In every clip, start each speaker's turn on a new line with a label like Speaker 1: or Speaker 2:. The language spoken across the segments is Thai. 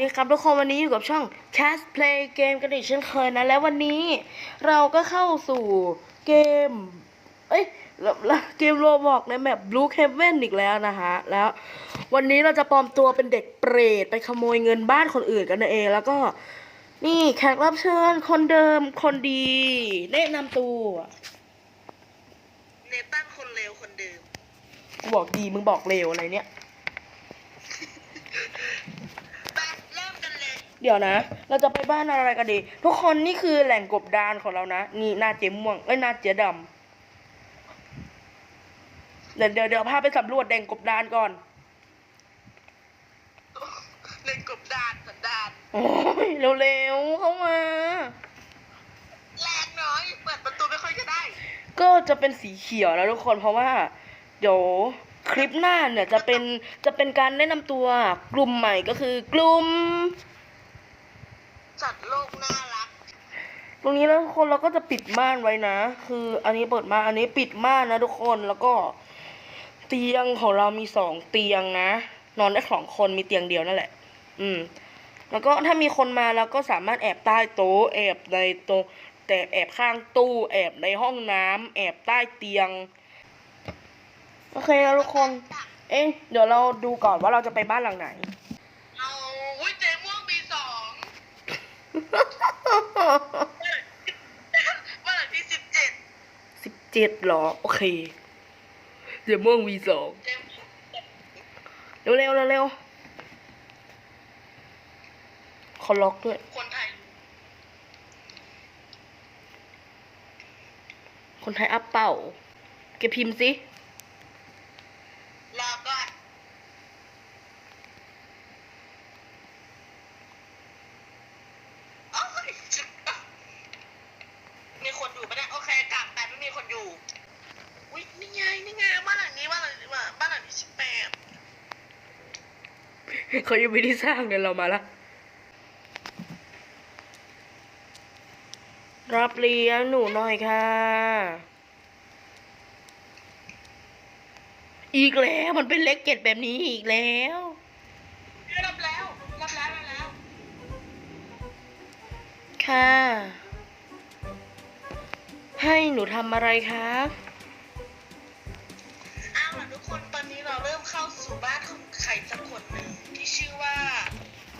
Speaker 1: ดีครับทุกคนวันนี้อยู่กับช่อง Cast Play Game กันอีกเช่นเคยนะ และวันนี้เราก็เข้าสู่เกม เอ้ยแล้วแล้วเกมโรบอกในแมป Blue Heaven อีกแล้วนะฮะ แล้ววันนี้เราจะปลอมตัวเป็นเด็กเปรตไปขโมยเงินบ้านคนอื่นกันนั่นเอง แล้วก็นี่แขกรับเชิญคนเดิมคนดี แนะนำตัว
Speaker 2: เนตันคนเลวคนเดิม
Speaker 1: กูบอกดีมึงบอกเลวอะไรเนี่ย
Speaker 2: ไปเริ่มกัน เลย
Speaker 1: เดี๋ยวนะ เราจะไปบ้านอะไรกันดี ทุกคนนี่คือแหล่งกบดานของเรานะ นี่หน้าเจ๊ม่วงเอ้ยหน้าเจ๊ดำเดี๋ยวเดี๋ยวเดี๋ยวพาไปสำรวจแหล่งกบดานก่อน
Speaker 2: ในกบดานสันดาน
Speaker 1: โอ้ยเร็วๆเข้ามา
Speaker 2: แรงน้อยเปิดประตูไม่ค่อยจะได้
Speaker 1: ก็จะเป็นสีเขียวแล้วทุกคนเพราะว่า เดี๋ยวคลิปหน้าเนี่ยจะเป็นจะเป็นการแนะนำตัวกลุ่มใหม่ก็คือกลุ่ม
Speaker 2: สัตว์โลกน่ารัก
Speaker 1: ตรงนี้แล้วทุกคนเราก็จะปิดม่านไว้นะ คืออันนี้เปิดมาอันนี้ปิดม่านนะทุกคนแล้วก็ เตียงของเรามีสองเตียงนะ นอนได้สองคนมีเตียงเดียวนั่นแหละ อืม แล้วก็ถ้ามีคนมาเราก็สามารถแอบใต้โต๊ะแอบในโต๊ะแต่แอบข้างตู้แอบในห้องน้ำแอบใต้เตียงโอเคแล้วทุกคน เอ๊ะเดี๋ยวเราดูก่อนว่าเราจะไปบ้านหลังไหน
Speaker 2: บ้านหลังที่สิบเจ็ด
Speaker 1: สิบเจ็ดหรอ โอเค เดี๋ยวม่วงวีสอง
Speaker 2: เจม่วง
Speaker 1: เร็วเร็วเร็วเร็วเขาล็อกด้วย
Speaker 2: คนไทย
Speaker 1: คนไทยอัพเป่าแกพิมพ์สิ
Speaker 2: รอก่อนโอ้ยมีคนอยู่ปะเนี่ยโอเคกลับแต่ไม่มีคนอยู่ อุ้ยนี่ไงนี่ไงบ้านหลังนี้บ้านหลังนี้บ้านหลังที่สิบแปด
Speaker 1: เขายังไม่ได้สร้างเดี๋ยวเรามาละรับเลี้ยงหนูหน่อยค่ะ อีกแล้วมันเป็นเล็กเก็ตแบบนี้อีกแล้ว
Speaker 2: รับแล้วรับแล้วรับแล้ว
Speaker 1: ค่ะ ให้หนูทำอะไรคะ
Speaker 2: ว่า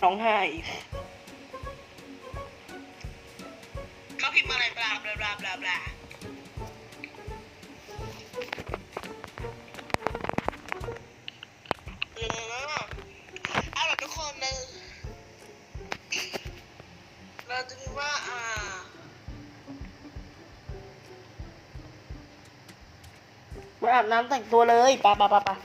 Speaker 2: ร้อง
Speaker 1: ไห้
Speaker 2: เขาพิมพ์อะไรบลาบลาบลาบลาบลาเออเอาล่ะทุกคนนะเราจะมีว่าอ่า
Speaker 1: มาอาบน้ำแต่งตัวเลยปะปะปะปะ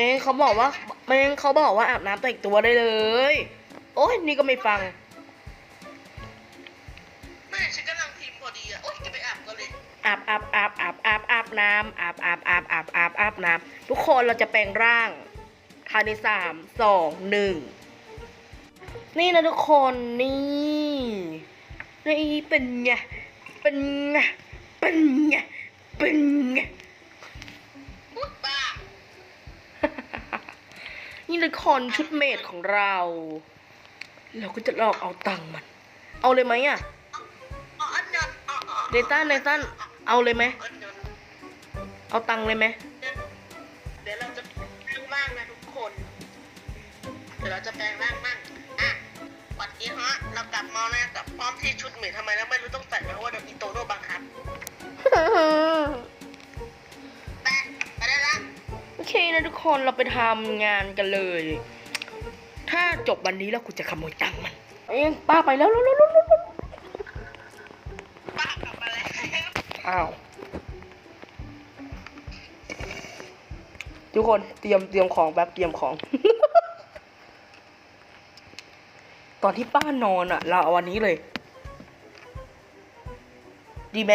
Speaker 1: เองเขาบอกว่าเองเขาบอกว่าอาบน้ำแต่งตัวได้เลย โอ้ยนี่ก็ไม่ฟัง
Speaker 2: แม่ฉันกำลังพิมพ์พอดีอะ โอ๊ยจะไปอาบก็เลย
Speaker 1: อาบอาบอาบอาบอาบอาบน้ำอาบอาบอาบอาบอาบอาบน้ำทุกคนเราจะแปลงร่างภายในสามสองหนึ่งนี่นะทุกคนนี่นี่เป็นไงเป็นไงเป็นไงเป็นไง นี่ละครชุดเมดของเรา เราก็จะลอกเอาตังค์มัน เอาเลยไหมอะเนตันเนตันเอาเลยไหมเอาตังค์เลยไหม
Speaker 2: เดี๋ยวเราจะแปลงร่างนะทุกคน เดี๋ยวเราจะแปลงร่างมั่งอะวัดนี้ฮะเรากลับมาแล้วกับพร้อมที่ชุดเหมือนทำไมแล้วไม่รู้ต้องใส่เพราะว่าเดี๋ยวมีโตโน่บังคับ
Speaker 1: คนะทุกคนเราไปทำงานกันเลย ถ้าจบวันนี้แล้วกูจะขโมยตังค์มัน เองป้าไปแล้วแล้วแล้วแล้วแล้ว
Speaker 2: ป้ากลับมาแล้ว
Speaker 1: อ้าวทุกคนเตรียมเตรียมของแบบเตรียมของ ตอนที่ป้านอนอะ เราเอาวันนี้เลย ดีไหม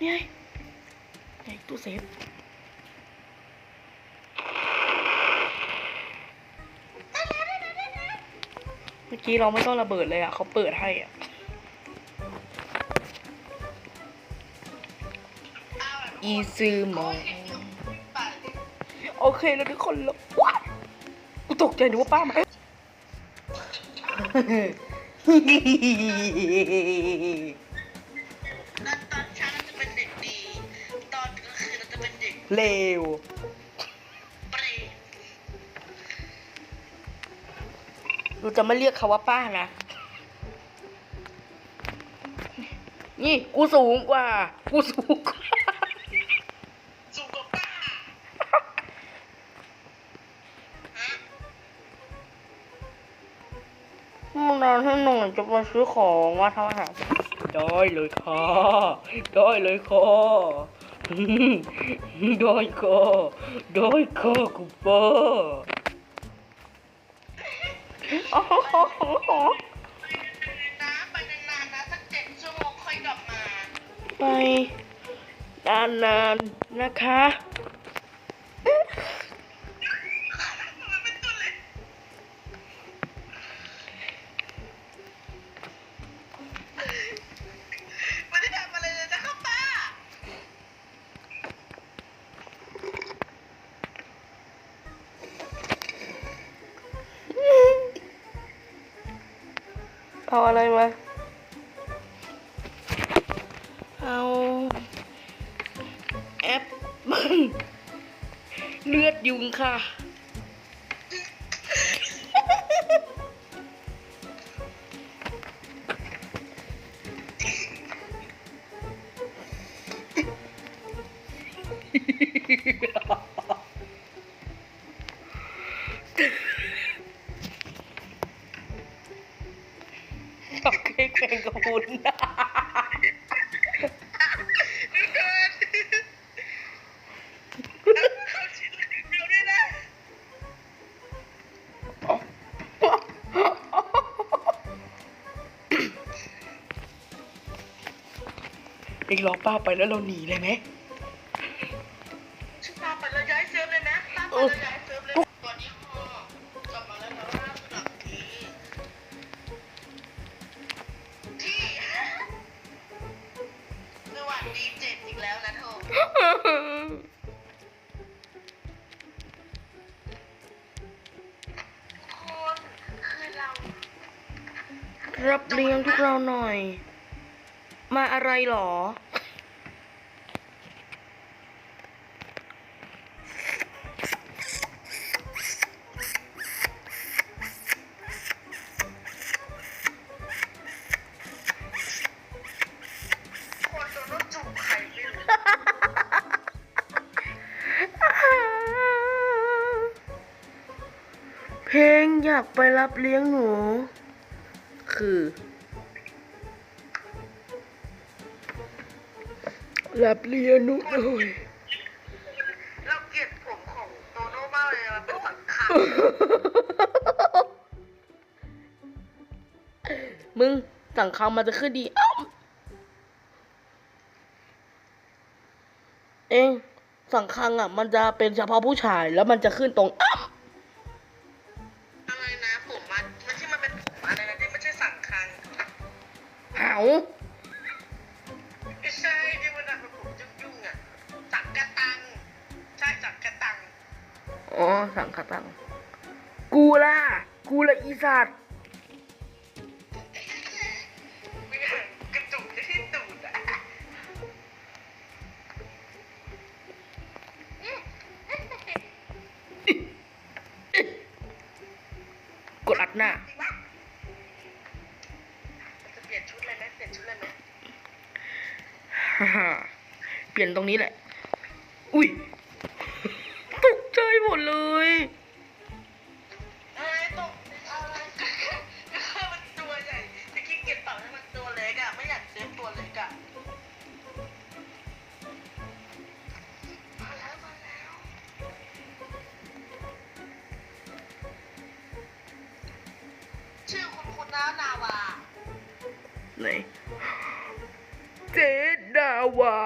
Speaker 1: นี่
Speaker 2: ไง
Speaker 1: ไงตู้เซฟเมื่อกี้เราไม่ต้องระเบิดเลยอะเขาเปิดให้อะอีซื้อหมอโอเคแล้วทุกคนแล้วว้ายกูตกใจนึกว่าป้ามา
Speaker 2: ต เป็นเด็ก
Speaker 1: เลว
Speaker 2: เปรต
Speaker 1: เราจะไม่เรียกเขาว่าป้านะ นี่กูสูงกว่า กูสูงกว่า
Speaker 2: สูงกว่าป้าฮะ
Speaker 1: มึงนอนให้หน่อยจะมาซื้อของว่าทำอาหารได้เลยค่ะ ได้เลยค่ะ ได้ค่ะได้ค่ะกูป้าโอ้โห
Speaker 2: นะไปนานๆนะสักเจ็ดชั่วโมงค่อยกลับมา
Speaker 1: ไปนานๆนะคะ
Speaker 2: เอา
Speaker 1: อะไรมา เอาแอปเลือดยุงค่ะต เองรอป้าไปแล้วเราหนีเลยไหม
Speaker 2: ชิป้าไปเลยย้ายเซิร์ฟเลยนะป้าไปเลยย้ายเซิร์ฟเลยตอนนี้พอกลับมาแล้วนะว่าสลับทีที่สวัสดีเจ็ดอีกแล้วนะโทคนคือเรา
Speaker 1: รับเลี้ยงพวกเราหน่อย มาอะไรหรอ
Speaker 2: คนโดนรถจูบไข่ไม่รู้
Speaker 1: เพลงอยากไปรับเลี้ยงหนู คือ รับเลี้ยงหนูหน่อย
Speaker 2: เราเกลียดผมของโตโน่มากเลยอะมันเป็นสังขาร
Speaker 1: มึงสั่งคำมันจะขึ้นดีอ้าวเองสั่งคังอะ มันจะเป็นเฉพาะผู้ชายแล้วมันจะขึ้นตรงอ้าว
Speaker 2: อะไรนะผมมันมันที่มันเป็นผมอะไรนะที่ไม่ใช่สังคัง
Speaker 1: หา
Speaker 2: อ๋
Speaker 1: อสั่งคาตังกูล่ะ กูละอีสัตว์
Speaker 2: ไม่ใช่กระจุกที่ตูดอะ
Speaker 1: กดอัดหน้า
Speaker 2: จริงปะจะเปลี่ยนชุดเลยไหมเปลี่ยนชุดเลยไหม
Speaker 1: ฮ่าฮ่าเปลี่ยนตรงนี้แหละ อุ้ย ตกใจห มดเลย
Speaker 2: อะไรตกอะไรก็มันตัวใหญ่จะคิดเก็บเต่าให้มันตัวเล็กอะไม่อยากเซฟตัวเล็กอะมาแล้วมาแล้วชื่อคุณคุณน้านาวา
Speaker 1: ไหนเจดาวา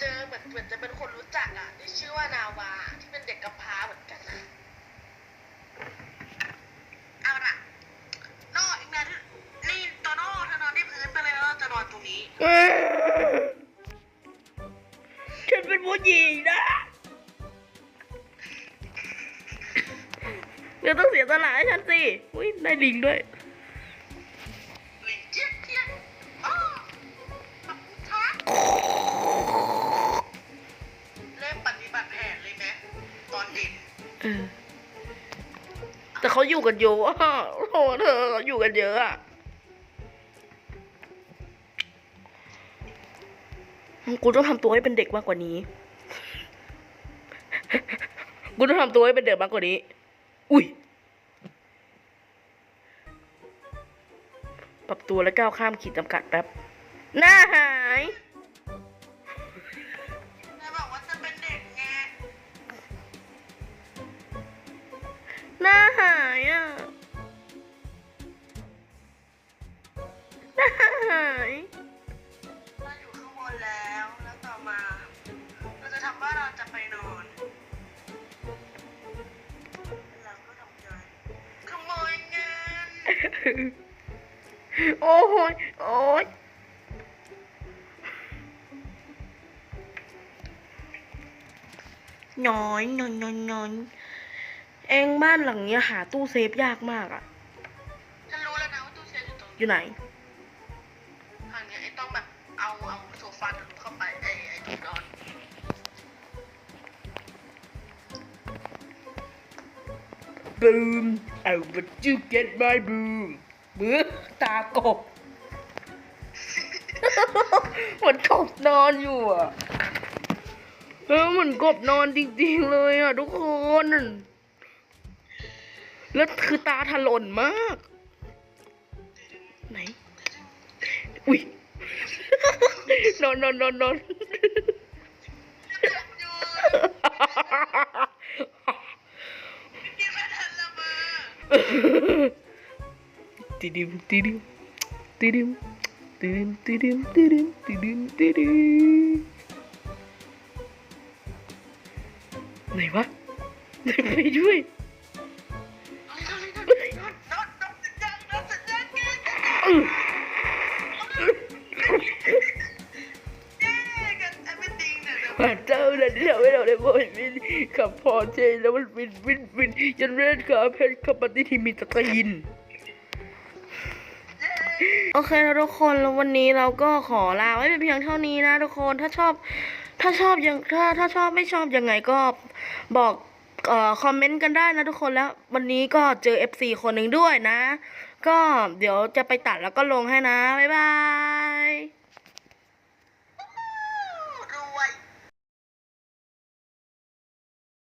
Speaker 2: เจอเหมือนเหมือนจะเป็นคนรู้จักอะ ที่ชื่อว่านาวาที่เป็นเด็กกำพร้าเหมือนกันนะเอาละโน่อีกนะนี่โตโน่เธอนอนที่พื้นไปเลยแล้วเราจะนอนตรงนี้
Speaker 1: ฉันเป็นผู้หญิงนะเดี๋ยวต้องเสียสละให้ฉันสิ อุ้ยได้ลิงด้วย
Speaker 2: อยู่กั
Speaker 1: นเยอะโอ้โหเธอเขาอยู่กันเยอะอะกูต้องทำตัวให้เป็นเด็กมากกว่านี้ กูต้องทำตัวให้เป็นเด็กมากกว่านี้ อุ้ย ปรับตัวและก้าวข้ามขีดจำกัดแป๊บ หน้าหาย หน้าหายอะหน้าหาย
Speaker 2: เราอยู่ข้างบนแล้ว แล้วต่อมา เราจะทำว่าเราจะไปนอน เราก็ทำใจขโมยเงิน
Speaker 1: โอ้ยโอ้ยน้อยน้อยน้อยน้อย เองบ้านหลังเนี้ยหาตู้เซฟยากมากอะ
Speaker 2: ฉันรู้แล้วนะว่าตู้เซฟอยู่ตรง
Speaker 1: อ
Speaker 2: นี้
Speaker 1: ยู่ไหน
Speaker 2: ทางเนี้ยไอ้ต้องแบบเอาเอาโซฟาทะลุเข้าไปไอ้ไอ้ถุงนอน
Speaker 1: บูม I want to get my boom มือตากบ เหมือนกบนอนอยู่อะเออเหมือนกบนอนจริงๆเลยอะทุกคน แล้วคือตาถลนมาก ไหน อุ้ย นอนนอนนอนนอนติดิมติดิมติดิมติดิมติดิมติดิมติดิมติดิมไหนวะไหนไปด้วย พระเจ้านั้นที่ทำให้เราได้พบเห็นวินขับพอเจแล้วมันวินวินวินจนเล่นขาเพชรขับปฏิทินมีตะกินโอเคแล้วทุกคนแล้ววันนี้เราก็ขอลาไว้เป็นเพียงเท่านี้นะทุกคนถ้าชอบ ถ้าชอบยังถ้าถ้าชอบไม่ชอบยังไงก็บอกเอ่อคอมเมนต์กันได้นะทุกคนแล้ววันนี้ก็เจอ FC คนหนึ่งด้วยนะ ก็เดี๋ยวจะไปตัดแล้วก็ลงให้นะ บ๊ายบาย